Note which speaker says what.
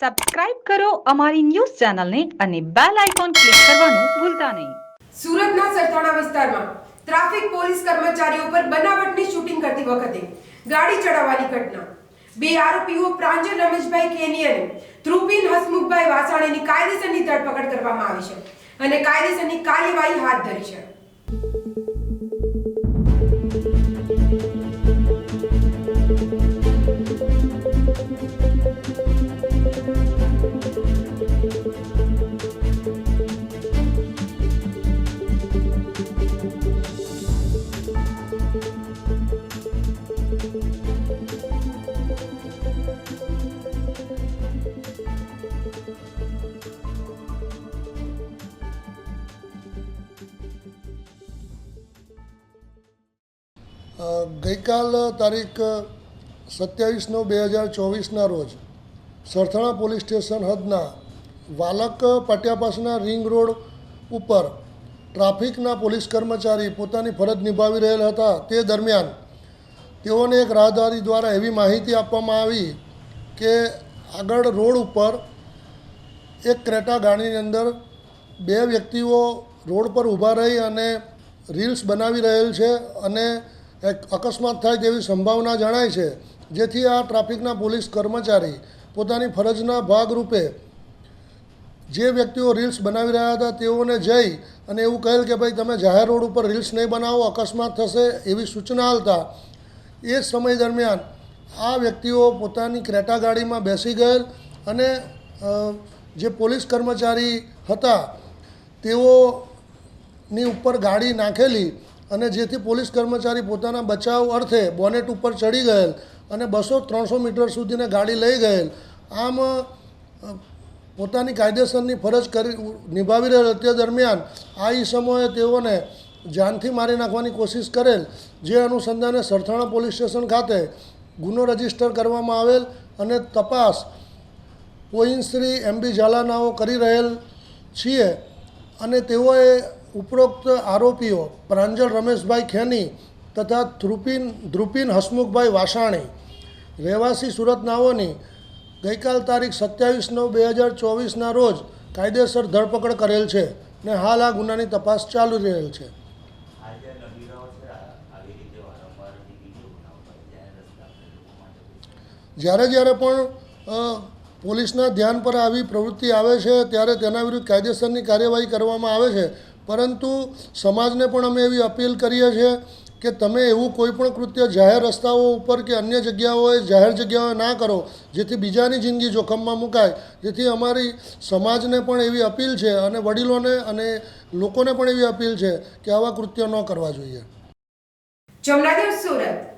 Speaker 1: Subscribe કરો અમારી news ચેનલને અને બેલ આઇકોન ક્લિક કરવાનું ભૂલતા નહીં.
Speaker 2: સુરતના સરથાણા વિસ્તારમાં ટ્રાફિક પોલીસ કર્મચારીઓ પર બનાવટની શૂટિંગ કરતી વખતે ગાડી ચડાવવાની ઘટના. બે આરોપીઓ પ્રાંજલ રમેશભાઈ કેની અને ધ્રુપિન હસમુખભાઈ વાસાણીની કાયદેસરની ધરપકડ કરવામાં આવી છે અને કાયદેસરની કાર્યવાહી હાથ ધરી છે.
Speaker 3: ગઈકાલ તારીખ સત્યાવીસ નવ બે હજાર ચોવીસના રોજ સરથાણા પોલીસ સ્ટેશન હદના વાલક પાટિયા પાસના રિંગ રોડ ઉપર ટ્રાફિકના પોલીસ કર્મચારી પોતાની ફરજ નિભાવી રહેલ હતા તે દરમિયાન તેઓને એક રાહદારી દ્વારા એવી માહિતી આપવામાં આવી કે આગળ રોડ ઉપર એક ક્રેટા ગાડીની અંદર બે વ્યક્તિઓ રોડ પર ઊભા રહી અને રીલ્સ બનાવી રહેલ છે અને એક અકસ્માત થાય તેવી સંભાવના જણાય છે, જેથી આ ટ્રાફિકના પોલીસ કર્મચારી પોતાની ફરજના ભાગરૂપે જે વ્યક્તિઓ રીલ્સ બનાવી રહ્યા હતા તેઓને જઈ અને એવું કહેલ કે ભાઈ તમે જાહેર રોડ ઉપર રીલ્સ નહીં બનાવો, અકસ્માત થશે એવી સૂચના હાલતા એ સમય દરમિયાન આ વ્યક્તિઓ પોતાની ક્રેટા ગાડીમાં બેસી ગયેલ અને જે પોલીસ કર્મચારી હતા તેઓની ઉપર ગાડી નાખેલી અને જેથી પોલીસ કર્મચારી પોતાના બચાવ અર્થે બોનેટ ઉપર ચડી ગયેલ અને બસો ત્રણસો મીટર સુધીને ગાડી લઈ ગયેલ. આમ પોતાની કાયદેસરની ફરજ કરી, નિભાવી રહેલ તે દરમિયાન આ ઈસમોએ તેઓને જાનથી મારી નાખવાની કોશિશ કરેલ, જે અનુસંધાને સરથાણા પોલીસ સ્ટેશન ખાતે ગુનો રજિસ્ટર કરવામાં આવેલ અને તપાસ પોઈન શ્રી એમ ઝાલાનાઓ કરી રહેલ છીએ. અને તેઓએ ઉપરોક્ત આરોપીઓ પ્રાંજલ રમેશભાઈ ખેની તથા ધ્રુપિન ધ્રુપિન હસમુખભાઈ વાસાણી, રહેવાસી સુરત નાઓની ગઈકાલ તારીખ સત્યાવીસ નવ બે હજાર ચોવીસના રોજ કાયદેસર ધરપકડ કરેલ છે ને હાલ આ ગુનાની તપાસ ચાલુ રહેલ છે. જ્યારે જ્યારે પણ પોલીસના ધ્યાન પર આવી પ્રવૃત્તિ આવે છે, ત્યારે તેના વિરુદ્ધ કાયદેસરની કાર્યવાહી કરવામાં આવે છે પરંતુ સમાજને પણ અમે એવી અપીલ કરીએ છીએ કે તમે એવું કોઈ પણ કૃત્ય જાહેર રસ્તાઓ ઉપર કે અન્ય જગ્યાઓએ જાહેર જગ્યાઓએ ના કરો, જેથી બીજાની જિંદગી જોખમમાં મુકાય. જેથી અમારી સમાજને પણ એવી અપીલ છે અને વડીલોને અને લોકોને પણ એવી અપીલ છે કે આવા કૃત્યો ન કરવા જોઈએ.
Speaker 2: જમનાદેવ સુરત.